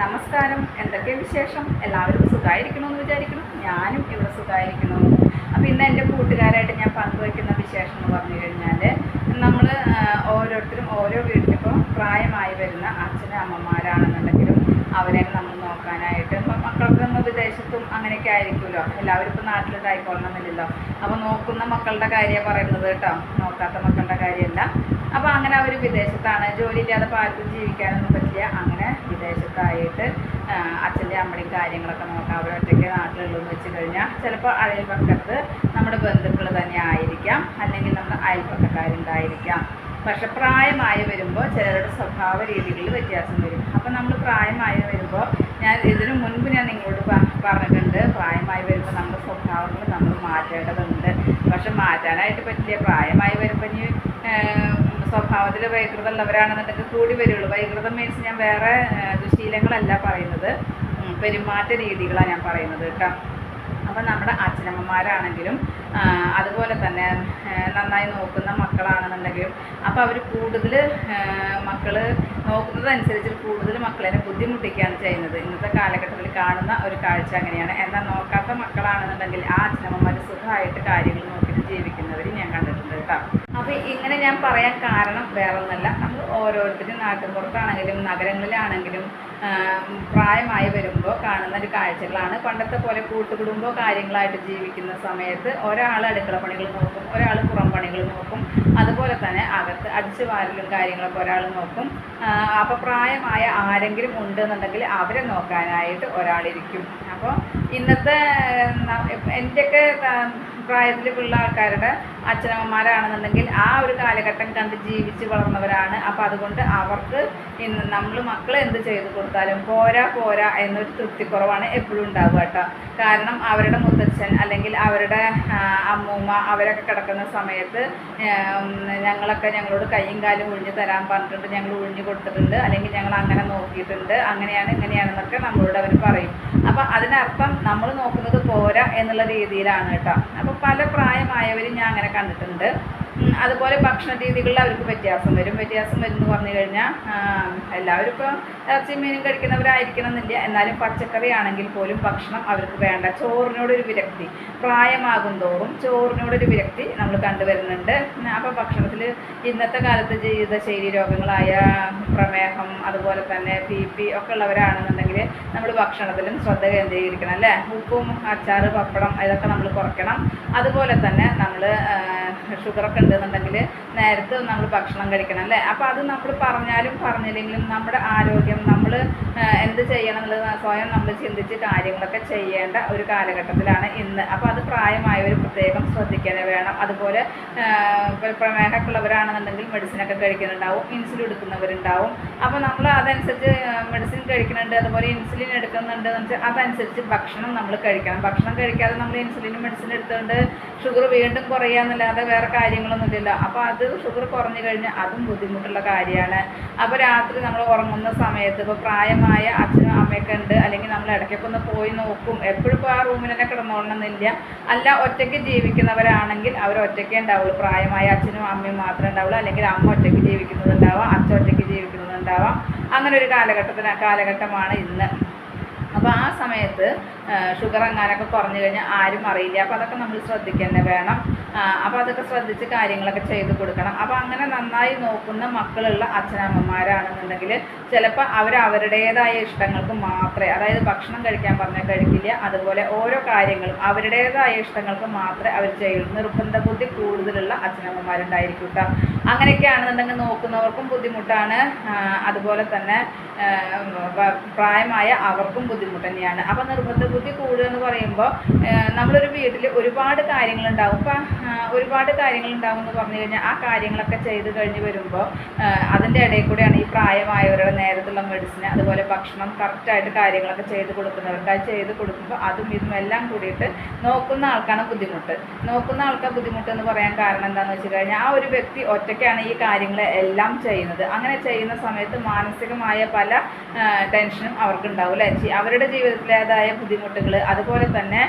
നമസ്കാരം. എന്തൊക്കെ വിശേഷം? എല്ലാവരും സുഖമായിരിക്കണമെന്ന് വിചാരിക്കുന്നു. ഞാനും ഇവിടെ സുഖമായിരിക്കണം അപ്പോൾ ഇന്ന് എന്റെ കൂട്ടുകാരായിട്ട് ഞാൻ പങ്കുവയ്ക്കുന്ന വിശേഷം എന്ന് പറഞ്ഞു കഴിഞ്ഞാൽ നമ്മൾ ഓരോരുത്തരും ഓരോ വീട്ടിലിപ്പോൾ പ്രായമായി വരുന്ന അച്ഛനും അമ്മമാരാണെന്നുണ്ടെങ്കിലും അവരെ നമ്മൾ നോക്കാനായിട്ട് ഇപ്പം മക്കൾക്കൊന്നും വിദേശത്തും അങ്ങനെയൊക്കെ ആയിരിക്കുമല്ലോ. എല്ലാവരും ഇപ്പോൾ നാട്ടിലുണ്ടായിക്കൊള്ളണമെന്നില്ലല്ലോ അപ്പോൾ നോക്കുന്ന മക്കളുടെ കാര്യമാണ് പറയുന്നത് കേട്ടോ. നോക്കാത്ത മക്കളുടെ കാര്യമല്ല. അപ്പോൾ അങ്ങനെ അവർ വിദേശത്താണ്. ജോലി ഇല്ലാതെ ആർക്കും ജീവിക്കാനൊന്നും പറ്റില്ല. അങ്ങനെ വിദേശത്തായിട്ട് അച്ഛന്റെ അമ്മയും കാര്യങ്ങളൊക്കെ നോക്കാം. അവർ ഒറ്റയ്ക്ക് നാട്ടിലുള്ളൂ എന്ന് വെച്ച് കഴിഞ്ഞാൽ ചിലപ്പോൾ അയൽപക്കത്ത് നമ്മുടെ ബന്ധുക്കൾ തന്നെ ആയിരിക്കാം. അല്ലെങ്കിൽ നമ്മുടെ അയൽപക്കക്കാരുണ്ടായിരിക്കാം. പക്ഷെ പ്രായമായി വരുമ്പോൾ ചിലരുടെ സ്വഭാവ രീതികളിൽ വ്യത്യാസം വരും. അപ്പം നമ്മൾ പ്രായമായി വരുമ്പോൾ ഞാൻ ഇതിനു മുൻപ് ഞാൻ നിങ്ങളോട് പറഞ്ഞിട്ടുണ്ട്. പ്രായമായി വരുമ്പോൾ നമ്മുടെ സ്വഭാവങ്ങൾ നമ്മൾ മാറ്റേണ്ടതുണ്ട്. പക്ഷെ മാറ്റാനായിട്ട് പറ്റില്ല. പ്രായമായി വരുമ്പോൾ ഇനി സ്വഭാവത്തിൽ വൈകൃതം ഉള്ളവരാണെന്നുണ്ടെങ്കിൽ കൂടി വരുള്ളൂ. വൈകൃതം മീൻസ് ഞാൻ വേറെ ദുശീലങ്ങളല്ല പറയുന്നത്. പെരുമാറ്റ രീതികളാണ് ഞാൻ പറയുന്നത് കേട്ടോ. അപ്പം നമ്മുടെ അച്ഛനമ്മമാരാണെങ്കിലും അതുപോലെ തന്നെ നന്നായി നോക്കുന്ന മക്കളാണെന്നുണ്ടെങ്കിലും അപ്പോൾ അവർ കൂടുതൽ മക്കൾ നോക്കുന്നതനുസരിച്ച് കൂടുതൽ മക്കളെ ബുദ്ധിമുട്ടിക്കുകയാണ് ചെയ്യുന്നത്. ഇന്നത്തെ കാലഘട്ടത്തിൽ കാണുന്ന ഒരു കാഴ്ച അങ്ങനെയാണ്. എന്നാൽ നോക്കാത്ത മക്കളാണെന്നുണ്ടെങ്കിൽ ആ അച്ഛനമ്മമാർ സുഖമായിട്ട് കാര്യങ്ങൾ നോക്കിയിട്ട് ജീവിക്കുന്നവർ ഞാൻ കണ്ടിട്ടുണ്ട് കേട്ടോ. അപ്പോൾ ഇങ്ങനെ ഞാൻ പറയാൻ കാരണം വേറെ ഒന്നല്ല നമ്മൾ ഓരോരുത്തരും നാട്ടിൻ പുറത്താണെങ്കിലും നഗരങ്ങളിലാണെങ്കിലും പ്രായമായി വരുമ്പോൾ കാണുന്ന ഒരു കാഴ്ചകളാണ്. പണ്ടത്തെ പോലെ കൂട്ടുകുടുംബോ കാര്യങ്ങളായിട്ട് ജീവിക്കുന്ന സമയത്ത് ഒരാൾ അടുക്കള പണികൾ നോക്കും ഒരാൾ പുറം പണികൾ നോക്കും. അതുപോലെ തന്നെ അകത്ത് അടിച്ചു വാരലും കാര്യങ്ങളൊക്കെ ഒരാൾ നോക്കും. അപ്പോൾ പ്രായമായ ആരെങ്കിലും ഉണ്ട് എന്നുണ്ടെങ്കിൽ അവരെ നോക്കാനായിട്ട് ഒരാളിരിക്കും. അപ്പോൾ ഇന്നത്തെ എന്റെയൊക്കെ പ്രായത്തിലുള്ള ആൾക്കാരുടെ അച്ഛനമ്മമാരാണെന്നുണ്ടെങ്കിൽ ആ ഒരു കാലഘട്ടം കണ്ട് ജീവിച്ച് വളർന്നവരാണ്. അപ്പോൾ അതുകൊണ്ട് അവർക്ക് ഇന്ന് നമ്മൾ മക്കൾ എന്ത് ചെയ്തു കൊടുത്താലും പോരാ പോരാ എന്നൊരു തൃപ്തിക്കുറവാണ് എപ്പോഴും ഉണ്ടാവുക കേട്ടോ. കാരണം അവരുടെ മുത്തച്ഛൻ അല്ലെങ്കിൽ അവരുടെ അമ്മൂമ്മ അവരൊക്കെ കിടക്കുന്ന സമയത്ത് ഞങ്ങളൊക്കെ ഞങ്ങളോട് കൈയും കാലും ഒഴിഞ്ഞു തരാൻ പറഞ്ഞിട്ടുണ്ട് ഞങ്ങൾ ഒഴിഞ്ഞു കൊടുത്തിട്ടുണ്ട് അല്ലെങ്കിൽ ഞങ്ങൾ അങ്ങനെ നോക്കിയിട്ടുണ്ട് അങ്ങനെയാണ് ഇങ്ങനെയാണെന്നൊക്കെ നമ്മളോട് അവർ പറയും. അപ്പോൾ അതിനർത്ഥം നമ്മൾ നോക്കുന്നത് പോരാ എന്നുള്ള രീതിയിലാണ് കേട്ടോ. അപ്പോൾ പല പ്രായമായവരും ഞാൻ അങ്ങനെ കണ്ടിട്ടുണ്ട്. അതുപോലെ ഭക്ഷണ രീതികളിൽ അവർക്ക് വ്യത്യാസം വരും. വ്യത്യാസം വരും എന്ന് പറഞ്ഞു കഴിഞ്ഞാൽ എല്ലാവരും ഇപ്പോൾ ഇറച്ചി മീനും കഴിക്കുന്നവരായിരിക്കണം എന്നില്ല എന്നാലും പച്ചക്കറി ആണെങ്കിൽ പോലും ഭക്ഷണം അവർക്ക് വേണ്ട. ചോറിനോടൊരു വിരക്തി. പ്രായമാകും തോറും ചോറിനോടൊരു വിരക്തി നമ്മൾ കണ്ടുവരുന്നുണ്ട് അപ്പോൾ ഭക്ഷണത്തിൽ ഇന്നത്തെ കാലത്ത് ജീവിതശൈലി രോഗങ്ങളായ പ്രമേഹം അതുപോലെ തന്നെ ബി പി ഒക്കെ ഉള്ളവരാണെന്നുണ്ടെങ്കിൽ നമ്മൾ ഭക്ഷണത്തിലും ശ്രദ്ധ കേന്ദ്രീകരിക്കണം അല്ലേ? ഉപ്പും അച്ചാറ് പപ്പടം ഇതൊക്കെ നമ്മൾ കുറയ്ക്കണം. അതുപോലെ തന്നെ നമ്മൾ ഷുഗറൊക്കെ ഉണ്ടെന്നുണ്ടെങ്കിൽ നേരത്തെ നമ്മൾ ഭക്ഷണം കഴിക്കണം അല്ലേ? അപ്പോൾ അത് നമ്മൾ പറഞ്ഞാലും പറഞ്ഞില്ലെങ്കിലും നമ്മുടെ ആരോഗ്യം നമ്മൾ എന്ത് ചെയ്യണം എന്നുള്ളത് സ്വയം നമ്മൾ ചിന്തിച്ച് കാര്യങ്ങളൊക്കെ ചെയ്യേണ്ട ഒരു കാലഘട്ടത്തിലാണ് ഇന്ന്. അപ്പോൾ അത് പ്രായമായവർ പ്രത്യേകം ശ്രദ്ധിക്കാൻ വേണം. അതുപോലെ പ്രമേഹമൊക്കെ ഉള്ളവരാണെന്നുണ്ടെങ്കിൽ മെഡിസിനൊക്കെ കഴിക്കുന്നുണ്ടാവും ഇൻസുലിൻ എടുക്കുന്നവരുണ്ടാവും. അപ്പോൾ നമ്മൾ അതനുസരിച്ച് മെഡിസിൻ കഴിക്കുന്നുണ്ട് അതുപോലെ ഇൻസുലിൻ എടുക്കുന്നുണ്ട് വെച്ചാൽ അതനുസരിച്ച് ഭക്ഷണം നമ്മൾ കഴിക്കണം. ഭക്ഷണം കഴിക്കാതെ നമ്മൾ ഇൻസുലിനും മെഡിസിൻ എടുത്തുകൊണ്ട് ഷുഗർ വീണ്ടും കുറയുക എന്നല്ലാതെ വേറെ കാര്യങ്ങളൊന്നുമില്ലല്ലോ അപ്പോൾ അത് ഷുഗർ കുറഞ്ഞു കഴിഞ്ഞാൽ അതും ബുദ്ധിമുട്ടുള്ള കാര്യമാണ്. അപ്പോൾ രാത്രി നമ്മൾ ഉറങ്ങുന്ന സമയത്ത് ഇപ്പോൾ പ്രായമായ അച്ഛനും അമ്മയൊക്കെ ഉണ്ട്. അല്ലെങ്കിൽ നമ്മൾ ഇടയ്ക്കൊക്കെ ഒന്ന് പോയി നോക്കും. എപ്പോഴും ഇപ്പോൾ ആ റൂമിൽ തന്നെ കിടന്നോളണമെന്നില്ല അല്ല ഒറ്റയ്ക്ക് ജീവിക്കുന്നവരാണെങ്കിൽ അവർ ഒറ്റയ്ക്കേ ഉണ്ടാവുള്ളൂ. പ്രായമായ അച്ഛനും അമ്മയും മാത്രമേ ഉണ്ടാവുള്ളൂ. അല്ലെങ്കിൽ അമ്മ ഒറ്റയ്ക്ക് ജീവിക്കുന്നുണ്ടാവാം അച്ഛൻ ഒറ്റയ്ക്ക് ജീവിക്കുന്നുണ്ടാവാം. അങ്ങനെ ഒരു കാലഘട്ടത്തിന് കാലഘട്ടമാണ് ഇന്ന്. അപ്പോൾ ആ സമയത്ത് ഷുഗർ എങ്ങാനൊക്കെ കുറഞ്ഞു കഴിഞ്ഞാൽ ആരും അറിയില്ല. അപ്പോൾ അതൊക്കെ നമ്മൾ ശ്രദ്ധിക്കുക വേണം. അപ്പോൾ അതൊക്കെ ശ്രദ്ധിച്ച് കാര്യങ്ങളൊക്കെ ചെയ്ത് കൊടുക്കണം. അപ്പോൾ അങ്ങനെ നന്നായി നോക്കുന്ന മക്കളുള്ള അച്ഛനമ്മമാരാണെന്നുണ്ടെങ്കിൽ ചിലപ്പോൾ അവർ അവരുടേതായ ഇഷ്ടങ്ങൾക്ക് മാത്രമേ അതായത് ഭക്ഷണം കഴിക്കാൻ പറഞ്ഞാൽ കഴിക്കില്ല അതുപോലെ ഓരോ കാര്യങ്ങളും അവരുടേതായ ഇഷ്ടങ്ങൾക്ക് മാത്രമേ അവർ ചെയ്യുള്ളൂ. നിർബന്ധ ബുദ്ധി കൂടുതലുള്ള അച്ഛനമ്മമാരുണ്ടായിരിക്കും കേട്ടോ അങ്ങനെയൊക്കെയാണെന്നുണ്ടെങ്കിൽ നോക്കുന്നവർക്കും ബുദ്ധിമുട്ടാണ്. അതുപോലെ തന്നെ പ്രായമായ അവർക്കും ബുദ്ധിമുട്ട് തന്നെയാണ്. അപ്പോൾ നിർബന്ധ ബുദ്ധി കൂടുക എന്ന് പറയുമ്പോൾ നമ്മളൊരു വീട്ടിൽ ഒരുപാട് കാര്യങ്ങളുണ്ടാവും. ഇപ്പം ഒരുപാട് കാര്യങ്ങൾ എന്ന് പറഞ്ഞു കഴിഞ്ഞാൽ ആ കാര്യങ്ങളൊക്കെ ചെയ്ത് കഴിഞ്ഞ് വരുമ്പോൾ അതിന്റെ ഇടയിൽ കൂടെയാണ് ഈ പ്രായമായവരുടെ നേരത്തുള്ള മെഡിസിൻ അതുപോലെ ഭക്ഷണം കറക്റ്റായിട്ട് കാര്യങ്ങളൊക്കെ ചെയ്ത് കൊടുക്കുന്നവർക്ക്. അത് ചെയ്ത് കൊടുക്കുമ്പോൾ അതും ഇതും എല്ലാം കൂടിയിട്ട് നോക്കുന്ന ആൾക്കാണ് ബുദ്ധിമുട്ട്. നോക്കുന്ന ആൾക്കാർ ബുദ്ധിമുട്ട് എന്ന് പറയാൻ കാരണം എന്താണെന്ന് വെച്ച് കഴിഞ്ഞാൽ ആ ഒരു വ്യക്തി ഒറ്റയ്ക്കാണ് ഈ കാര്യങ്ങളെ എല്ലാം ചെയ്യുന്നത്. അങ്ങനെ ചെയ്യുന്ന സമയത്ത് മാനസികമായ പല ടെൻഷനും അവർക്ക് ഉണ്ടാവും അല്ലേ? അവരുടെ ജീവിതത്തിലേതായ ബുദ്ധിമുട്ടുകൾ അതുപോലെ തന്നെ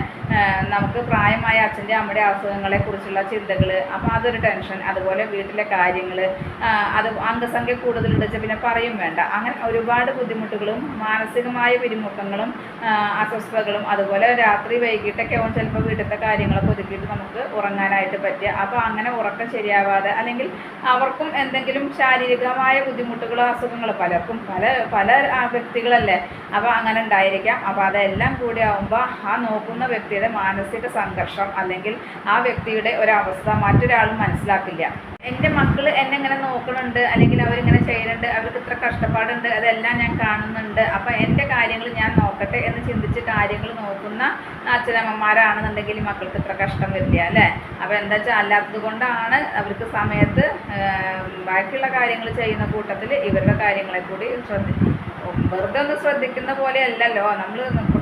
നമുക്ക് പ്രായമായ അച്ഛന്റെ അമ്മയുടെ അസുഖങ്ങളെ കുറിച്ചുള്ള ചിന്തകൾ അപ്പോൾ അതൊരു ടെൻഷൻ അതുപോലെ വീട്ടിലെ കാര്യങ്ങൾ അത് അംഗസംഖ്യ കൂടുതലുണ്ട് വെച്ചാൽ പിന്നെ പറയും വേണ്ട. അങ്ങനെ ഒരുപാട് ബുദ്ധിമുട്ടുകളും മാനസികമായ പിരിമുഖങ്ങളും അസ്വസ്ഥതകളും അതുപോലെ രാത്രി വൈകിട്ടൊക്കെ ആവും ചിലപ്പോൾ വീട്ടിലത്തെ കാര്യങ്ങളൊക്കെ ഒതുക്കിയിട്ട് നമുക്ക് ഉറങ്ങാനായിട്ട് പറ്റുക. അപ്പോൾ അങ്ങനെ ഉറക്കം ശരിയാവാതെ അല്ലെങ്കിൽ അവർക്കും എന്തെങ്കിലും ശാരീരികമായ ബുദ്ധിമുട്ടുകളോ അസുഖങ്ങളോ പലർക്കും പല പല വ്യക്തികളല്ലേ അപ്പോൾ അങ്ങനെ ഉണ്ടായിരിക്കാം. അപ്പോൾ അതെല്ലാം കൂടി ആവുമ്പോൾ ആ നോക്കുന്ന വ്യക്തിയുടെ മാനസിക സംഘർഷം അല്ലെങ്കിൽ ആ വ്യക്തിയുടെ ഒരവസ്ഥ മറ്റൊരാളും മനസ്സിലാക്കില്ല. എന്റെ മക്കൾ എന്നെ ഇങ്ങനെ നോക്കുന്നുണ്ട് അല്ലെങ്കിൽ അവരിങ്ങനെ ചെയ്യുന്നുണ്ട് അവർക്ക് ഇത്ര കഷ്ടപ്പാടുണ്ട് അതെല്ലാം ഞാൻ കാണുന്നുണ്ട്. അപ്പം എന്റെ കാര്യങ്ങൾ ഞാൻ നോക്കട്ടെ എന്ന് ചിന്തിച്ച് കാര്യങ്ങൾ നോക്കുന്ന അച്ഛനമ്മമാരാണെന്നുണ്ടെങ്കിൽ മക്കൾക്ക് ഇത്ര കഷ്ടം വരില്ല അല്ലേ? അപ്പോൾ എന്താ വെച്ചാൽ അല്ലാത്തത് കൊണ്ടാണ് അവർക്ക് സമയത്ത് ബാക്കിയുള്ള കാര്യങ്ങൾ ചെയ്യുന്ന കൂട്ടത്തിൽ ഇവരുടെ കാര്യങ്ങളെ കൂടി ശ്രദ്ധി വെറുതെ ഒന്ന് ശ്രദ്ധിക്കുന്ന പോലെ അല്ലല്ലോ നമ്മൾ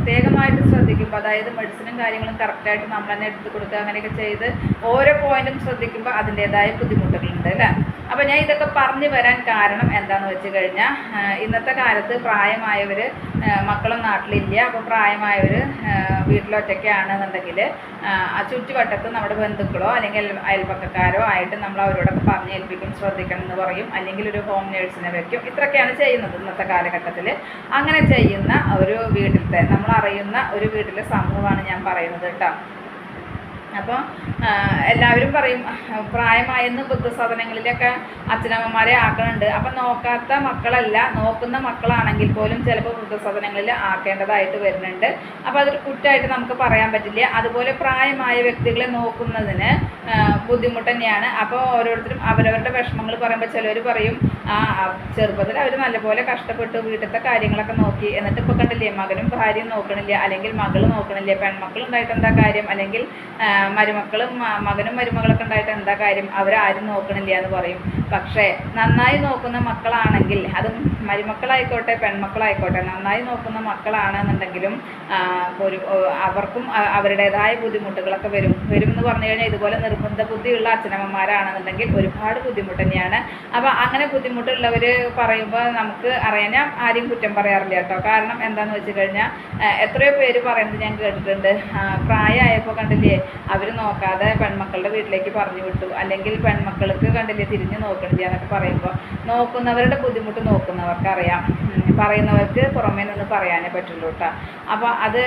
പ്രത്യേകമായിട്ട് ശ്രദ്ധിക്കുമ്പോൾ അതായത് മെഡിസിനും കാര്യങ്ങളും കറക്റ്റായിട്ട് നമ്മൾ തന്നെ എടുത്ത് കൊടുക്കുക അങ്ങനെയൊക്കെ ചെയ്ത് ഓരോ പോയിന്റും ശ്രദ്ധിക്കുമ്പോൾ അതിന്റെതായ ബുദ്ധിമുട്ടുകളുണ്ട് അല്ലേ? അപ്പോൾ ഞാൻ ഇതൊക്കെ പറഞ്ഞു വരാൻ കാരണം എന്താണെന്ന് വെച്ച് കഴിഞ്ഞാൽ ഇന്നത്തെ കാലത്ത് പ്രായമായവർ മക്കളും നാട്ടിലില്ല. അപ്പോൾ പ്രായമായവർ വീട്ടിലൊറ്റയ്ക്കാണെന്നുണ്ടെങ്കിൽ ആ ചുറ്റുവട്ടത്ത് നമ്മുടെ ബന്ധുക്കളോ അല്ലെങ്കിൽ അയൽപ്പക്കക്കാരോ ആയിട്ട് നമ്മൾ അവരോടൊക്കെ പറഞ്ഞ് ഏൽപ്പിക്കും ശ്രദ്ധിക്കണം എന്ന് പറയും. അല്ലെങ്കിൽ ഒരു ഹോം നേഴ്സിനെ വെക്കും. ഇത്രയൊക്കെയാണ് ചെയ്യുന്നത് ഇന്നത്തെ കാലഘട്ടത്തിൽ അങ്ങനെ ചെയ്യുന്ന ഒരു വീട്ടിലത്തെ നമ്മൾ അറിയുന്ന ഒരു വീട്ടിലെ സമൂഹമാണ് ഞാൻ പറയുന്നത് കേട്ടോ. അപ്പോൾ എല്ലാവരും പറയും പ്രായമായെന്ന് വൃദ്ധസദനങ്ങളിലൊക്കെ അച്ഛനമ്മമാരെ ആക്കണുണ്ട്. അപ്പം നോക്കാത്ത മക്കളല്ല നോക്കുന്ന മക്കളാണെങ്കിൽ പോലും ചിലപ്പോൾ വൃദ്ധസദനങ്ങളിൽ ആക്കേണ്ടതായിട്ട് വരുന്നുണ്ട്. അപ്പോൾ അതൊരു കുറ്റമായിട്ട് നമുക്ക് പറയാൻ പറ്റില്ല. അതുപോലെ പ്രായമായ വ്യക്തികളെ നോക്കുന്നതിന് ബുദ്ധിമുട്ട് തന്നെയാണ്. അപ്പോൾ ഓരോരുത്തരും അവരവരുടെ വിഷമങ്ങൾ പറയുമ്പോൾ ചിലർ പറയും ആ ചെറുപ്പത്തിൽ അവർ നല്ലപോലെ കഷ്ടപ്പെട്ടു വീട്ടിലത്തെ കാര്യങ്ങളൊക്കെ നോക്കി. എന്നിട്ട് ഇപ്പോൾ കണ്ടില്ലേ മകനും ഭാര്യയും നോക്കണില്ല അല്ലെങ്കിൽ മകൾ നോക്കണില്ല പെൺമക്കൾ ഉണ്ടായിട്ട് എന്താ കാര്യം? അല്ലെങ്കിൽ മരുമക്കളും മകനും മരുമകളൊക്കെ ഉണ്ടായിട്ട് എന്താ കാര്യം? അവരാരും നോക്കണില്ല എന്ന് പറയും. പക്ഷേ നന്നായി നോക്കുന്ന മക്കളാണെങ്കിൽ അത് മരുമക്കളായിക്കോട്ടെ പെൺമക്കളായിക്കോട്ടെ നന്നായി നോക്കുന്ന മക്കളാണെന്നുണ്ടെങ്കിലും ഒരു അവർക്കും അവരുടേതായ ബുദ്ധിമുട്ടുകളൊക്കെ വരും. വരും എന്ന് പറഞ്ഞു കഴിഞ്ഞാൽ ഇതുപോലെ നിർബന്ധ ബുദ്ധിയുള്ള അച്ഛനമ്മമാരാണെന്നുണ്ടെങ്കിൽ ഒരുപാട് ബുദ്ധിമുട്ട് തന്നെയാണ്. അപ്പോൾ അങ്ങനെ ബുദ്ധിമുട്ടുള്ളവർ പറയുമ്പോൾ നമുക്ക് അറിയാൻ ഞാൻ ആരെയും കുറ്റം പറയാറില്ല കേട്ടോ. കാരണം എന്താണെന്ന് വെച്ച് കഴിഞ്ഞാൽ എത്രയോ പേര് പറയുന്നത് ഞാൻ കേട്ടിട്ടുണ്ട്. പ്രായമായപ്പോൾ കണ്ടില്ലേ അവർ നോക്കാതെ പെൺമക്കളുടെ വീട്ടിലേക്ക് പറഞ്ഞു വിട്ടു. അല്ലെങ്കിൽ പെൺമക്കൾക്ക് കണ്ടില്ലേ തിരിഞ്ഞ് നോക്കണില്ല എന്നൊക്കെ പറയുമ്പോൾ നോക്കുന്നവരുടെ ബുദ്ധിമുട്ട് നോക്കുന്നവർക്ക് അറിയാം പറയുന്നവർക്ക് പുറമേ നിന്ന് പറയാനേ പറ്റുള്ളൂ കേട്ടോ. അപ്പോൾ അത്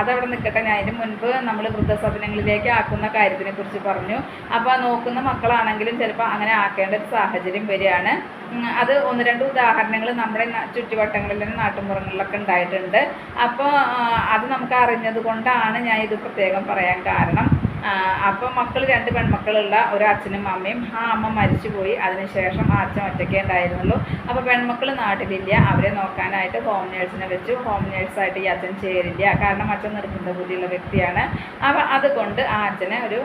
അതവിടെ നിൽക്കട്ടെ ഞാൻ അതിന് മുൻപ് നമ്മൾ വൃദ്ധസദനങ്ങളിലേക്ക് ആക്കുന്ന കാര്യത്തിനെ കുറിച്ച് പറഞ്ഞു. അപ്പോൾ നോക്കുന്ന മക്കളാണെങ്കിലും ചിലപ്പോൾ അങ്ങനെ ആക്കേണ്ട ഒരു സാഹചര്യം വരികയാണ്. അത് ഒന്ന് രണ്ട് ഉദാഹരണങ്ങൾ നമ്മുടെ ചുറ്റുവട്ടങ്ങളിലും നാട്ടുമ്പുറങ്ങളിലൊക്കെ ഉണ്ടായിട്ടുണ്ട്. അപ്പോൾ അത് നമുക്ക് അറിഞ്ഞത് കൊണ്ടാണ് ഞാൻ ഇത് പ്രത്യേകം പറയാൻ കാരണം. അപ്പോൾ മക്കൾ രണ്ട് പെൺമക്കളുള്ള ഒരു അച്ഛനും അമ്മയും ആ അമ്മ മരിച്ചുപോയി. അതിനുശേഷം ആ അച്ഛൻ ഒറ്റയ്ക്കേ ഉണ്ടായിരുന്നുള്ളൂ. അപ്പോൾ പെൺമക്കൾ നാട്ടിലില്ല. അവരെ നോക്കാനായിട്ട് ഹോം നേഴ്സിനെ വെച്ചു. ഹോം നേഴ്സായിട്ട് ഈ അച്ഛൻ ചേരില്ല. കാരണം അച്ഛൻ നിർബന്ധ ബുദ്ധിയുള്ള വ്യക്തിയാണ്. അപ്പോൾ അതുകൊണ്ട് ആ അച്ഛനെ ഒരു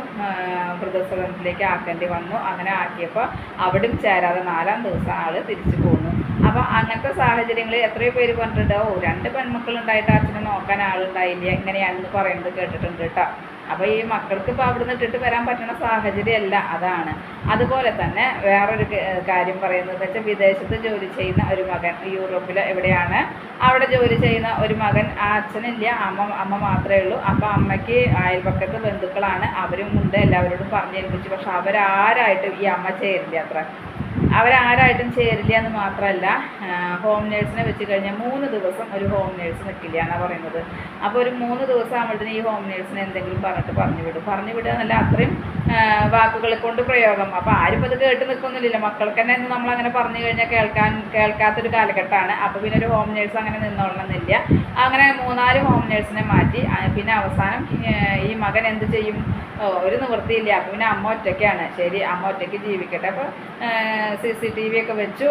വൃദ്ധസദനത്തിലേക്ക് ആക്കേണ്ടി വന്നു. അങ്ങനെ ആക്കിയപ്പോൾ അവിടും ചേരാതെ നാലാം ദിവസം ആൾ തിരിച്ചു പോന്നു. അപ്പോൾ അങ്ങനത്തെ സാഹചര്യങ്ങളിൽ എത്രയോ പേര് പറഞ്ഞിട്ടുണ്ടാവും രണ്ട് പെൺമക്കളുണ്ടായിട്ട് അച്ഛനെ നോക്കാൻ ആളുണ്ടായില്ല. ഇങ്ങനെയാണെന്ന് പറയുന്നത് കേട്ടിട്ടുണ്ട് കേട്ടോ. അപ്പോൾ ഈ മക്കൾക്ക് ഇപ്പോൾ അവിടെ നിന്ന് ഇട്ടിട്ട് വരാൻ പറ്റുന്ന സാഹചര്യമല്ല അതാണ്. അതുപോലെ തന്നെ വേറൊരു കാര്യം പറയുന്നത് വെച്ചാൽ വിദേശത്ത് ജോലി ചെയ്യുന്ന ഒരു മകൻ യൂറോപ്പിൽ എവിടെയാണ്? അവിടെ ജോലി ചെയ്യുന്ന ഒരു മകൻ ആ അച്ഛനില്ല അമ്മ അമ്മ മാത്രമേ ഉള്ളൂ. അപ്പോൾ അമ്മയ്ക്ക് അയൽപക്കത്ത് ബന്ധുക്കളാണ്. അവരും ഉണ്ട് എല്ലാവരോടും പറഞ്ഞേൽപ്പിച്ചു. പക്ഷെ അവരാരായിട്ടും ഈ അമ്മ ചേരില്ല അത്ര. അവരാരായിട്ടും ചേരില്ല എന്ന് മാത്രമല്ല ഹോം നേഴ്സിനെ വെച്ച് കഴിഞ്ഞാൽ മൂന്ന് ദിവസം ഒരു ഹോം നേഴ്സ് നിൽക്കില്ല എന്നാണ് പറയുന്നത്. അപ്പോൾ ഒരു മൂന്ന് ദിവസം ആകുമ്പോഴത്തേന് ഈ ഹോം നേഴ്സിനെ എന്തെങ്കിലും പറഞ്ഞിട്ട് പറഞ്ഞു വിടും. പറഞ്ഞു വിടുക എന്നല്ല അത്രയും വാക്കുകൾ കൊണ്ട് പ്രയോഗം. അപ്പോൾ ആരും അത് കേട്ട് നിൽക്കുന്നില്ലല്ലോ. മക്കൾക്ക് തന്നെ ഇന്ന് നമ്മളങ്ങനെ പറഞ്ഞു കഴിഞ്ഞാൽ കേൾക്കാൻ കേൾക്കാത്തൊരു കാലഘട്ടമാണ്. അപ്പോൾ പിന്നെ ഒരു ഹോം നേഴ്സ് അങ്ങനെ നിന്നോളണമെന്നില്ല. അങ്ങനെ മൂന്നാൽ ഹോം നേഴ്സിനെ മാറ്റി പിന്നെ അവസാനം ഈ മകൻ എന്ത് ചെയ്യും? ഒരു നിവൃത്തിയില്ല. അപ്പോൾ പിന്നെ അമ്മ ഒറ്റയ്ക്കാണ്. ശരി അമ്മ ഒറ്റയ്ക്ക് ജീവിക്കട്ടെ. അപ്പോൾ സി സി ടി വി ഒക്കെ വെച്ചു.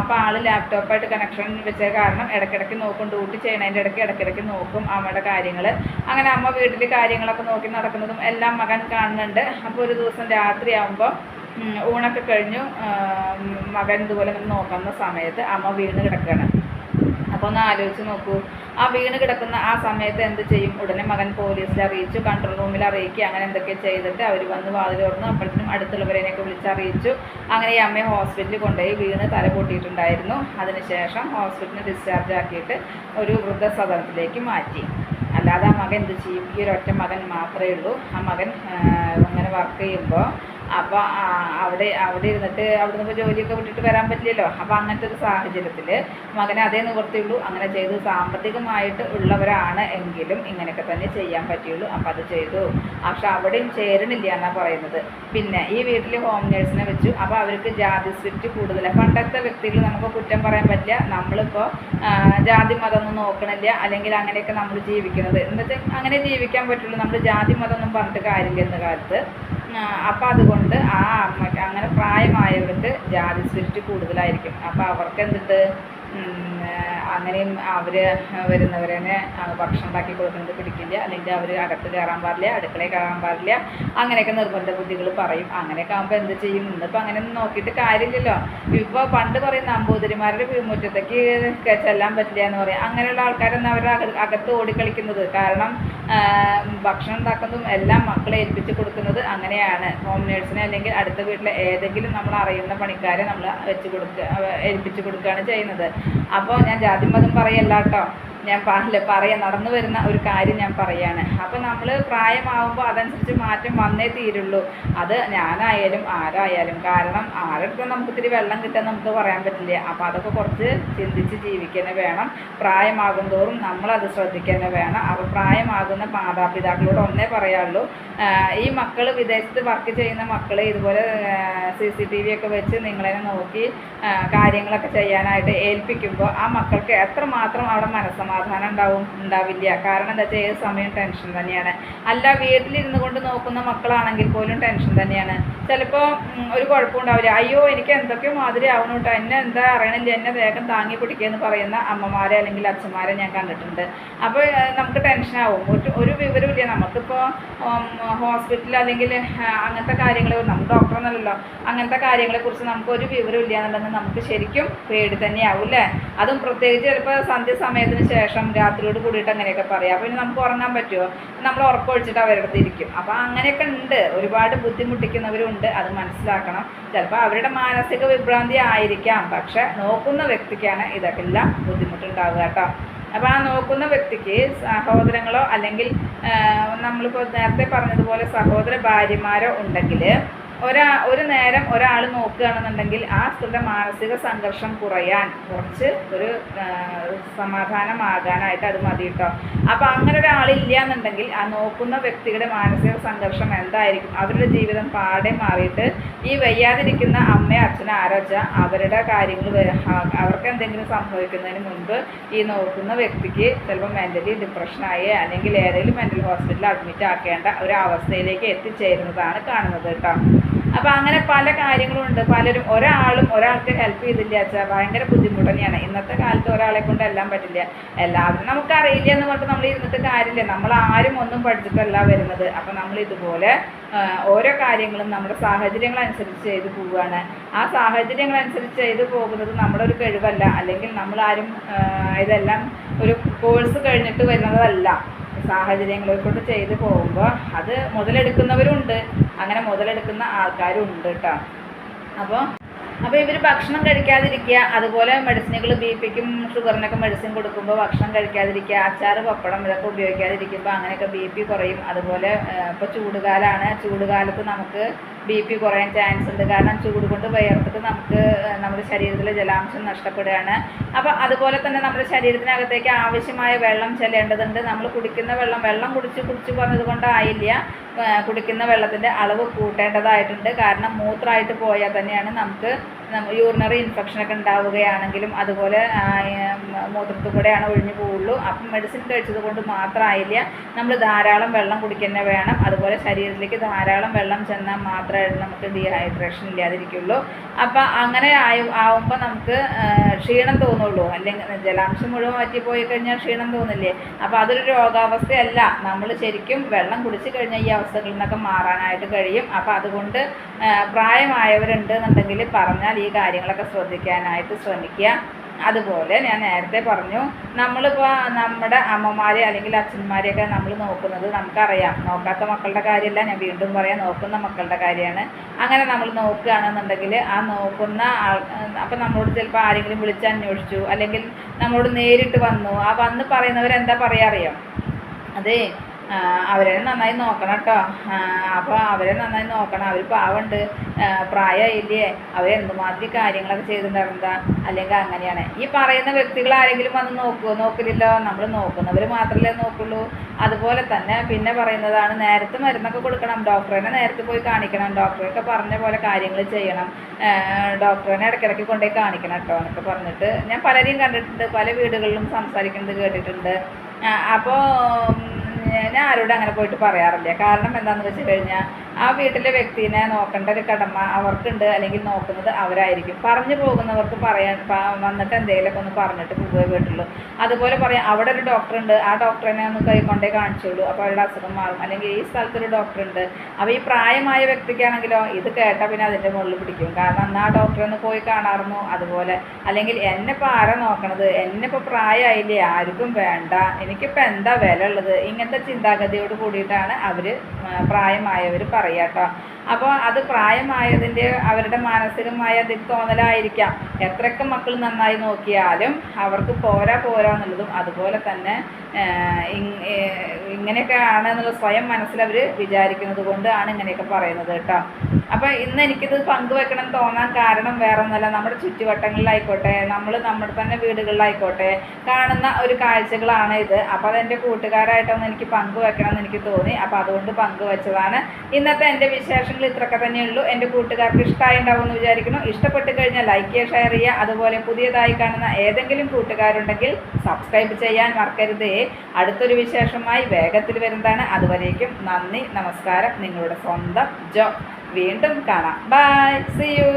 അപ്പോൾ ആൾ ലാപ്ടോപ്പായിട്ട് കണക്ഷൻ വെച്ച കാരണം ഇടയ്ക്കിടയ്ക്ക് നോക്കും ഡ്യൂട്ടി ചെയ്യണതിന്റെ ഇടയ്ക്ക് ഇടയ്ക്കിടയ്ക്ക് നോക്കും അമ്മയുടെ കാര്യങ്ങൾ അങ്ങനെ അമ്മ വീട്ടിൽ കാര്യങ്ങളൊക്കെ നോക്കി നടക്കുന്നതും എല്ലാം മകൻ കാണുന്നുണ്ട്. അപ്പോൾ ഒരു ദിവസം രാത്രി ആകുമ്പോൾ ഊണൊക്കെ കഴിഞ്ഞു. മകൻ ഇതുപോലെ നോക്കുന്ന സമയത്ത് അമ്മ വീണ് കിടക്കുകയാണ്. അപ്പോൾ ഒന്ന് ആലോചിച്ച് നോക്കൂ. ആ വീണ് കിടക്കുന്ന ആ സമയത്ത് എന്ത് ചെയ്യും? ഉടനെ മകൻ പോലീസിൽ അറിയിച്ചു കൺട്രോൾ റൂമിൽ അറിയിക്കുക അങ്ങനെ എന്തൊക്കെ ചെയ്തിട്ട് അവർ വന്ന് വാതിൽ തുറന്നു. അപ്പോഴത്തേനും അടുത്തുള്ളവരെയൊക്കെ വിളിച്ചറിയിച്ചു അങ്ങനെ ഈ അമ്മയെ ഹോസ്പിറ്റലിൽ കൊണ്ടുപോയി വീണ് തല പൊട്ടിയിട്ടുണ്ടായിരുന്നു. അതിനുശേഷം ഹോസ്പിറ്റലിൽ ഡിസ്ചാർജ് ആക്കിയിട്ട് ഒരു വൃദ്ധസദനത്തിലേക്ക് മാറ്റി. അല്ലാതെ ആ മകൻ എന്ത് ചെയ്യും? ഈ ഒരൊറ്റ മകൻ മാത്രമേ ഉള്ളൂ. ആ മകൻ അങ്ങനെ വർക്ക് ചെയ്യുമ്പോൾ അപ്പോൾ അവിടെ അവിടെ ഇരുന്നിട്ട് അവിടെ നിന്ന് ജോലിയൊക്കെ വിട്ടിട്ട് വരാൻ പറ്റില്ലല്ലോ. അപ്പോൾ അങ്ങനത്തെ ഒരു സാഹചര്യത്തിൽ മകനെ അതേ നിവർത്തിയുള്ളൂ അങ്ങനെ ചെയ്തു സാമ്പത്തികമായിട്ട് ഉള്ളവരാണ് എങ്കിലും ഇങ്ങനെയൊക്കെ തന്നെ ചെയ്യാൻ പറ്റുള്ളൂ അപ്പോൾ അത് ചെയ്തു. പക്ഷെ അവിടെയും ചേരണില്ല എന്നാണ് പറയുന്നത്. പിന്നെ ഈ വീട്ടിൽ ഹോം നേഴ്സിനെ വെച്ചു. അപ്പോൾ അവർക്ക് ജാതി സ്വിറ്റ് കൂടുതലാണ് പണ്ടത്തെ വ്യക്തികൾ നമുക്ക് കുറ്റം പറയാൻ പറ്റില്ല. നമ്മളിപ്പോൾ ജാതി മതമൊന്നും നോക്കണില്ല. അല്ലെങ്കിൽ അങ്ങനെയൊക്കെ നമ്മൾ ജീവിക്കുന്നത്. എന്നുവെച്ചാൽ അങ്ങനെ ജീവിക്കാൻ പറ്റുള്ളൂ. നമ്മൾ ജാതി മതം ഒന്നും പറഞ്ഞിട്ട് കാര്യമില്ല എന്ന കാലത്ത്. അപ്പം അതുകൊണ്ട് ആ അമ്മയ്ക്ക് അങ്ങനെ പ്രായമായവർക്ക് ജാതി സ്പിരിറ്റ് കൂടുതലായിരിക്കും. അപ്പം അവർക്ക് എന്തുണ്ട് അങ്ങനെയും അവർ വരുന്നവരെ ഭക്ഷണം ഉണ്ടാക്കി കൊടുക്കുന്നത് പിടിക്കില്ല. അല്ലെങ്കിൽ അവർ അകത്ത് കയറാൻ പാടില്ല അടുക്കളയിൽ കയറാൻ പാടില്ല. അങ്ങനെയൊക്കെ നിർബന്ധ ബുദ്ധികൾ പറയും. അങ്ങനെയൊക്കെ ആകുമ്പോൾ എന്ത് ചെയ്യും? ഇന്നിപ്പോൾ അങ്ങനെ നോക്കിയിട്ട് കാര്യമില്ലല്ലോ. ഇപ്പോൾ പണ്ട് പറയും നമ്പൂതിരിമാരുടെ മുറ്റത്തേക്ക് ചെല്ലാൻ പറ്റില്ല എന്ന് പറയും. അങ്ങനെയുള്ള ആൾക്കാരൊന്നും അവരുടെ അക- അകത്ത് ഓടിക്കളിക്കുന്നത് കാരണം ഭക്ഷണം ഉണ്ടാക്കുന്നതും എല്ലാം മക്കളെ ഏൽപ്പിച്ച് കൊടുക്കുന്നത് അങ്ങനെയാണ്. ഹോം നേഴ്സിനെ അല്ലെങ്കിൽ അടുത്ത വീട്ടിലെ ഏതെങ്കിലും നമ്മൾ അറിയുന്ന പണിക്കാരെ നമ്മൾ വെച്ച് കൊടുക്കുക ഏൽപ്പിച്ച് കൊടുക്കുകയാണ് ചെയ്യുന്നത്. അപ്പോൾ ഞാൻ പറയല്ല കേട്ടോ ഞാൻ പറയില്ല പറയാം നടന്നു വരുന്ന ഒരു കാര്യം ഞാൻ പറയാണ്. അപ്പോൾ നമ്മൾ പ്രായമാവുമ്പോൾ അതനുസരിച്ച് മാറ്റം വന്നേ തീരുള്ളൂ. അത് ഞാനായാലും ആരായാലും. കാരണം ആരുടെ നമുക്ക് ഇത്തിരി വെള്ളം കിട്ടാൻ നമുക്ക് പറയാൻ പറ്റില്ല. അപ്പോൾ അതൊക്കെ കുറച്ച് ചിന്തിച്ച് ജീവിക്കുന്നത് വേണം. പ്രായമാകും തോറും നമ്മളത് ശ്രദ്ധിക്കുന്നത് വേണം. അപ്പോൾ പ്രായമാകുന്ന മാതാപിതാക്കളോട് ഒന്നേ പറയാനുള്ളൂ ഈ മക്കൾ വിദേശത്ത് വർക്ക് ചെയ്യുന്ന മക്കൾ ഇതുപോലെ സി സി ടി വി ഒക്കെ വെച്ച് നിങ്ങളെ നോക്കി കാര്യങ്ങളൊക്കെ ചെയ്യാനായിട്ട് ഏൽപ്പിക്കുമ്പോൾ ആ മക്കൾക്ക് എത്രമാത്രം അവിടെ മനസ്സമാധാനം ഉണ്ടാവും ഉണ്ടാവില്ല. കാരണം എന്താ വെച്ചാൽ ഏത് സമയം ടെൻഷൻ തന്നെയാണ്. അല്ല വീട്ടിലിരുന്ന് കൊണ്ട് നോക്കുന്ന മക്കളാണെങ്കിൽ പോലും ടെൻഷൻ തന്നെയാണ്. ചിലപ്പോൾ ഒരു കുഴപ്പമുണ്ടാവില്ല അയ്യോ എനിക്ക് എന്തൊക്കെയോ മാതിരി ആവണം കേട്ടോ. എന്നെ എന്താ അറിയണില്ല. എന്നെ വേഗം താങ്ങി പിടിക്കുക എന്ന് പറയുന്ന അമ്മമാരെ അല്ലെങ്കിൽ അച്ഛന്മാരെ ഞാൻ കണ്ടിട്ടുണ്ട്. അപ്പോൾ നമുക്ക് ടെൻഷൻ ആവും. ഒരു ഒരു വിവരമില്ല നമുക്കിപ്പോൾ ഹോസ്പിറ്റൽ അല്ലെങ്കിൽ അങ്ങനത്തെ കാര്യങ്ങൾ നമ്മൾ ഡോക്ടറൊന്നുമല്ലല്ലോ അങ്ങനത്തെ കാര്യങ്ങളെക്കുറിച്ച് നമുക്ക് ഒരു വിവരമില്ല എന്നുള്ളത് നമുക്ക് ശരിക്കും പേടി തന്നെയാവും അല്ലേ? അതും പ്രത്യേകിച്ച് ചിലപ്പോൾ സന്ധ്യ സമയത്തിന് ശേഷം രാത്രിയോട് കൂടിയിട്ട് അങ്ങനെയൊക്കെ പറയാം. അപ്പോൾ ഇനി നമുക്ക് ഉറങ്ങാൻ പറ്റുമോ നമ്മൾ ഉറക്കമൊഴിച്ചിട്ട് അവരുടെ അടുത്ത് ഇരിക്കും. അപ്പോൾ അങ്ങനെയൊക്കെ ഉണ്ട്. ഒരുപാട് ബുദ്ധിമുട്ടിക്കുന്നവരുണ്ട്. അത് മനസ്സിലാക്കണം. ചിലപ്പോൾ അവരുടെ മാനസിക വിഭ്രാന്തി ആയിരിക്കാം. പക്ഷെ നോക്കുന്ന വ്യക്തിക്കാണ് ഇതൊക്കെ എല്ലാം ബുദ്ധിമുട്ടുണ്ടാവുക കേട്ടോ. അപ്പോൾ ആ നോക്കുന്ന വ്യക്തിക്ക് സഹോദരങ്ങളോ അല്ലെങ്കിൽ നമ്മളിപ്പോൾ നേരത്തെ പറഞ്ഞതുപോലെ സഹോദര ഭാര്യമാരോ ഉണ്ടെങ്കിൽ ഒരാ ഒരു നേരം ഒരാൾ നോക്കുകയാണെന്നുണ്ടെങ്കിൽ ആ സ്ത്രീയുടെ മാനസിക സംഘർഷം കുറയാൻ കുറച്ച് ഒരു സമാധാനമാകാനായിട്ട് അത് മതി കേട്ടോ അപ്പോൾ അങ്ങനെ ഒരാളില്ല എന്നുണ്ടെങ്കിൽ ആ നോക്കുന്ന വ്യക്തിയുടെ മാനസിക സംഘർഷം എന്തായിരിക്കും? അവരുടെ ജീവിതം പാടെ മാറിയിട്ട് ഈ വയ്യാതിരിക്കുന്ന അമ്മയോ അച്ഛനോ ആരോ അവരുടെ കാര്യങ്ങൾ അവർക്ക് എന്തെങ്കിലും സംഭവിക്കുന്നതിന് മുൻപ് ഈ നോക്കുന്ന വ്യക്തിക്ക് ചിലപ്പോൾ മെന്റലി ഡിപ്രഷനായി അല്ലെങ്കിൽ ഏതെങ്കിലും മെന്റൽ ഹോസ്പിറ്റലിൽ അഡ്മിറ്റ് ആക്കേണ്ട ഒരു അവസ്ഥയിലേക്ക് എത്തിച്ചേരുന്നതാണ് കാണുന്നത് കേട്ടോ അപ്പോൾ അങ്ങനെ പല കാര്യങ്ങളും ഉണ്ട് പലരും ഒരാളും ഒരാൾക്ക് ഹെൽപ്പ് ചെയ്തില്ല വെച്ചാൽ ഭയങ്കര ബുദ്ധിമുട്ട് തന്നെയാണ്. ഇന്നത്തെ കാലത്ത് ഒരാളെ കൊണ്ട് എല്ലാം പറ്റില്ല. എല്ലാവരും നമുക്കറിയില്ല എന്ന് പറഞ്ഞിട്ട് നമ്മൾ ഇരുന്നിട്ട് കാര്യമില്ല. നമ്മൾ ആരും ഒന്നും പഠിച്ചിട്ടല്ല വരുന്നത്. അപ്പോൾ നമ്മൾ ഇതുപോലെ ഓരോ കാര്യങ്ങളും നമ്മുടെ സാഹചര്യങ്ങൾ അനുസരിച്ച് ചെയ്തു പോവുകയാണ്. ആ സാഹചര്യങ്ങൾ അനുസരിച്ച് ചെയ്തു പോകുന്നത് നമ്മുടെ ഒരു കഴിവല്ല. അല്ലെങ്കിൽ നമ്മൾ ആരും ഇതെല്ലാം ഒരു കോഴ്സ് കഴിഞ്ഞിട്ട് വരുന്നതല്ല. സാഹചര്യങ്ങളെ കൊണ്ട് ചെയ്തു പോകുമ്പോൾ അത് മുതലെടുക്കുന്നവരുണ്ട്. അങ്ങനെ മുതലെടുക്കുന്ന ആൾക്കാരും ഉണ്ട് കേട്ടോ അപ്പോൾ അപ്പോൾ ഇവർ ഭക്ഷണം കഴിക്കാതിരിക്കുക അതുപോലെ മെഡിസിനുകൾ ബി പിക്കും ഷുഗറിനൊക്കെ മെഡിസിൻ കൊടുക്കുമ്പോൾ ഭക്ഷണം കഴിക്കാതിരിക്കുക അച്ചാർ പപ്പടം ഇതൊക്കെ ഉപയോഗിക്കാതിരിക്കുമ്പോൾ അങ്ങനെയൊക്കെ ബി പി കുറയും. അതുപോലെ ഇപ്പോൾ ചൂടുകാലമാണ് ചൂടുകാലത്ത് നമുക്ക് ബി പി കുറയാൻ ചാൻസ് ഉണ്ട്. കാരണം ചൂട് കൊണ്ട് വയർത്തിട്ട് നമുക്ക് നമ്മുടെ ശരീരത്തിലെ ജലാംശം നഷ്ടപ്പെടുകയാണ്. അപ്പോൾ അതുപോലെ തന്നെ നമ്മുടെ ശരീരത്തിനകത്തേക്ക് ആവശ്യമായ വെള്ളം ചെല്ലേണ്ടതുണ്ട്. നമ്മൾ കുടിക്കുന്ന വെള്ളം വെള്ളം കുടിച്ച് കുടിച്ച് പറഞ്ഞത് കൊണ്ടായില്ല. കുടിക്കുന്ന വെള്ളത്തിന്റെ അളവ് കൂട്ടേണ്ടതായിട്ടുണ്ട്. കാരണം മൂത്രമായിട്ട് പോയാൽ തന്നെയാണ് നമുക്ക് യൂറിനറി ഇൻഫെക്ഷനൊക്കെ ഉണ്ടാവുകയാണെങ്കിലും അതുപോലെ മൂത്രത്തിൽ കൂടെയാണ് ഒഴിഞ്ഞു പോവുള്ളൂ. അപ്പം മെഡിസിൻ കഴിച്ചത് കൊണ്ട് മാത്രമായില്ല നമ്മൾ ധാരാളം വെള്ളം കുടിക്കുക വേണം. അതുപോലെ ശരീരത്തിലേക്ക് ധാരാളം വെള്ളം ചെന്നാൽ മാത്രമേ നമുക്ക് ഡീഹൈഡ്രേഷൻ ഇല്ലാതിരിക്കുള്ളൂ. അപ്പം അങ്ങനെ ആയി ആവുമ്പോൾ നമുക്ക് ക്ഷീണം തോന്നുള്ളൂ. അല്ലെങ്കിൽ ജലാംശം മുഴുവൻ പോയി കഴിഞ്ഞാൽ ക്ഷീണം തോന്നില്ലേ? അപ്പോൾ അതൊരു രോഗാവസ്ഥയല്ല. നമ്മൾ ശരിക്കും വെള്ളം കുടിച്ച് കഴിഞ്ഞാൽ ഈ അവസ്ഥകളിൽ നിന്നൊക്കെ മാറാനായിട്ട് കഴിയും. അപ്പോൾ അതുകൊണ്ട് പ്രായമായവരുണ്ട് എന്നുണ്ടെങ്കിൽ പറഞ്ഞാൽ ഈ കാര്യങ്ങളൊക്കെ ശ്രദ്ധിക്കാനായിട്ട് ശ്രമിക്കുക. അതുപോലെ ഞാൻ നേരത്തെ പറഞ്ഞു നമ്മളിപ്പോൾ നമ്മുടെ അമ്മമാരെ അല്ലെങ്കിൽ അച്ഛന്മാരെയൊക്കെ നമ്മൾ നോക്കുന്നത് നമുക്കറിയാം. നോക്കാത്ത മക്കളുടെ കാര്യമല്ല ഞാൻ വീണ്ടും പറയാം നോക്കുന്ന മക്കളുടെ കാര്യമാണ്. അങ്ങനെ നമ്മൾ നോക്കുകയാണെന്നുണ്ടെങ്കിൽ ആ നോക്കുന്ന ആൾ അപ്പം നമ്മളോട് ചിലപ്പോൾ ആരെങ്കിലും വിളിച്ച് അന്വേഷിച്ചു അല്ലെങ്കിൽ നമ്മളോട് നേരിട്ട് വന്നു. ആ വന്ന് പറയുന്നവരെന്താ പറയാറിയോ? അതെ അവരെ നന്നായി നോക്കണം കേട്ടോ. അപ്പോൾ അവരെ നന്നായി നോക്കണം. അവർ പാവമുണ്ട് പ്രായമായില്ലേ? അവർ എന്തുമാതിരി കാര്യങ്ങളൊക്കെ ചെയ്തിട്ടുണ്ടായിരുന്നതാ അല്ലെങ്കിൽ അങ്ങനെയാണ്. ഈ പറയുന്ന വ്യക്തികൾ ആരെങ്കിലും വന്ന് നോക്കുമോ നോക്കില്ലല്ലോ. നമ്മൾ നോക്കുന്നവർ മാത്രമല്ലേ നോക്കുള്ളൂ. അതുപോലെ തന്നെ പിന്നെ പറയുന്നതാണ് നേരത്തെ മരുന്നൊക്കെ കൊടുക്കണം. ഡോക്ടറിനെ നേരത്തെ പോയി കാണിക്കണം. ഡോക്ടറൊക്കെ പറഞ്ഞ പോലെ കാര്യങ്ങൾ ചെയ്യണം. ഡോക്ടറെ ഡോക്ടറിനെ ഇടയ്ക്കിടയ്ക്ക് കൊണ്ടുപോയി കാണിക്കണം കേട്ടോ എന്നൊക്കെ പറഞ്ഞിട്ട് ഞാൻ പലരെയും കണ്ടിട്ടുണ്ട്. പല വീടുകളിലും സംസാരിക്കുന്നത് കേട്ടിട്ടുണ്ട്. അപ്പോൾ ഞാൻ ആരോടും അങ്ങനെ പോയിട്ട് പറയാറില്ല. കാരണം എന്താണെന്ന് വെച്ച് കഴിഞ്ഞാൽ ആ വീട്ടിലെ വ്യക്തിനെ നോക്കേണ്ട ഒരു കടമ അവർക്കുണ്ട് അല്ലെങ്കിൽ നോക്കുന്നത് അവരായിരിക്കും. പറഞ്ഞു പോകുന്നവർക്ക് പറയാൻ വന്നിട്ട് എന്തെങ്കിലുമൊക്കെ ഒന്ന് പറഞ്ഞിട്ട് പോവുകയെ വീട്ടുള്ളൂ അതുപോലെ പറയാം അവിടെ ഒരു ഡോക്ടർ ഉണ്ട് ആ ഡോക്ടറിനെ ഒന്ന് കൈ കൊണ്ടേ കാണിച്ചോളൂ. അപ്പോൾ അവരുടെ അസുഖം മാറും. അല്ലെങ്കിൽ ഈ സ്ഥലത്തൊരു ഡോക്ടർ ഉണ്ട് അപ്പോൾ ഈ പ്രായമായ വ്യക്തിക്കാണെങ്കിലോ ഇത് കേട്ടാൽ പിന്നെ അതിന്റെ മുകളിൽ പിടിക്കും. കാരണം അന്ന് ആ ഡോക്ടറെ ഒന്ന് പോയി കാണാറുന്നു അതുപോലെ അല്ലെങ്കിൽ എന്നെ ഇപ്പോൾ ആരാ നോക്കണത്? എന്നെ ഇപ്പോൾ പ്രായമായില്ലേ? ആർക്കും വേണ്ട. എനിക്കിപ്പോൾ എന്താ വില ഉള്ളത്? ഇങ്ങനത്തെ ചിന്താഗതിയോട് കൂടിയിട്ടാണ് അവർ പ്രായമായവർ പറയുക കേട്ടോ അപ്പോൾ അത് പ്രായമായതിന്റെ അവരുടെ മാനസികമായ തോന്നലായിരിക്കാം. എത്രയൊക്കെ മക്കൾ നന്നായി നോക്കിയാലും അവർക്ക് പോരാ പോരാ എന്നുള്ളതും അതുപോലെ തന്നെ ഇങ്ങനെയൊക്കെ ആണ് എന്നുള്ള സ്വയം മനസ്സിൽ അവർ വിചാരിക്കുന്നത് കൊണ്ടാണ് ഇങ്ങനെയൊക്കെ പറയുന്നത് കേട്ടോ. അപ്പോൾ ഇന്ന് എനിക്കിത് പങ്കുവെക്കണം തോന്നാൻ കാരണം വേറെ ഒന്നുമല്ല നമ്മുടെ ചുറ്റുവട്ടങ്ങളിലായിക്കോട്ടെ നമ്മൾ നമ്മുടെ തന്നെ വീടുകളിലായിക്കോട്ടെ കാണുന്ന ഒരു കാഴ്ചകളാണ് ഇത്. അപ്പോൾ അതെന്റെ കൂട്ടുകാരായിട്ടൊന്ന് എനിക്ക് പങ്കുവെക്കണം എന്ന് എനിക്ക് തോന്നി. അപ്പോൾ അതുകൊണ്ട് പങ്കുവെച്ചതാണ്. ഇന്നത്തെ എന്റെ വിശേഷങ്ങൾ ഇത്രയൊക്കെ തന്നെയുള്ളൂ എന്റെ കൂട്ടുകാർക്ക് ഇഷ്ടമായി എന്ന് വിചാരിക്കുന്നു. ഇഷ്ടപ്പെട്ട് കഴിഞ്ഞാൽ ലൈക്ക് ചെയ്യുക ഷെയർ ചെയ്യുക. അതുപോലെ പുതിയതായി കാണുന്ന ഏതെങ്കിലും കൂട്ടുകാരുണ്ടെങ്കിൽ സബ്സ്ക്രൈബ് ചെയ്യാൻ മറക്കരുതേ. അടുത്തൊരു വിശേഷമായി വേഗത്തിൽ വരുന്നതാണ്. അതുവരേക്കും നന്ദി നമസ്കാരം. നിങ്ങളുടെ സ്വന്തം ജോ. വീണ്ടും കാണാം. By C U